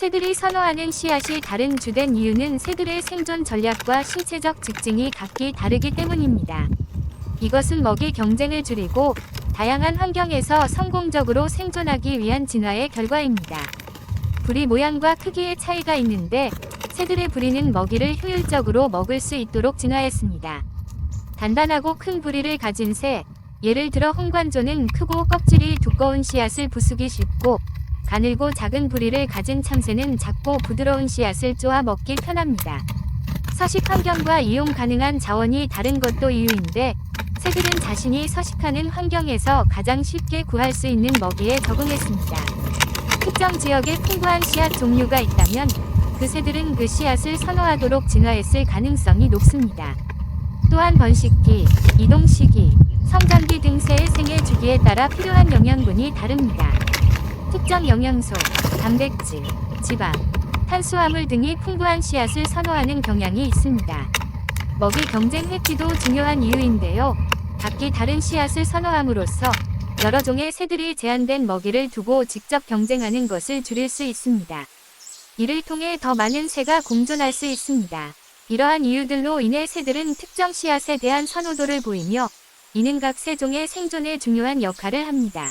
새들이 선호하는 씨앗이 다른 주된 이유는 새들의 생존 전략과 신체적 특징이 각기 다르기 때문입니다. 이것은 먹이 경쟁을 줄이고 다양한 환경에서 성공적으로 생존하기 위한 진화의 결과입니다. 부리 모양과 크기의 차이가 있는데 새들의 부리는 먹이를 효율적으로 먹을 수 있도록 진화했습니다. 단단하고 큰 부리를 가진 새, 예를 들어 홍관조는 크고 껍질이 두꺼운 씨앗을 부수기 쉽고 가늘고 작은 부리를 가진 참새는 작고 부드러운 씨앗을 쪼아 먹기 편합니다. 서식 환경과 이용 가능한 자원이 다른 것도 이유인데 새들은 자신이 서식하는 환경에서 가장 쉽게 구할 수 있는 먹이에 적응했습니다. 특정 지역에 풍부한 씨앗 종류가 있다면 그 새들은 그 씨앗을 선호하도록 진화했을 가능성이 높습니다. 또한 번식기, 이동 시기, 성장기 등 새의 생애 주기에 따라 필요한 영양분이 다릅니다. 특정 영양소, 단백질, 지방, 탄수화물 등이 풍부한 씨앗을 선호하는 경향이 있습니다. 먹이 경쟁 회피도 중요한 이유인데요. 각기 다른 씨앗을 선호함으로써 여러 종의 새들이 제한된 먹이를 두고 직접 경쟁하는 것을 줄일 수 있습니다. 이를 통해 더 많은 새가 공존할 수 있습니다. 이러한 이유들로 인해 새들은 특정 씨앗에 대한 선호도를 보이며 이는 각 새종의 생존에 중요한 역할을 합니다.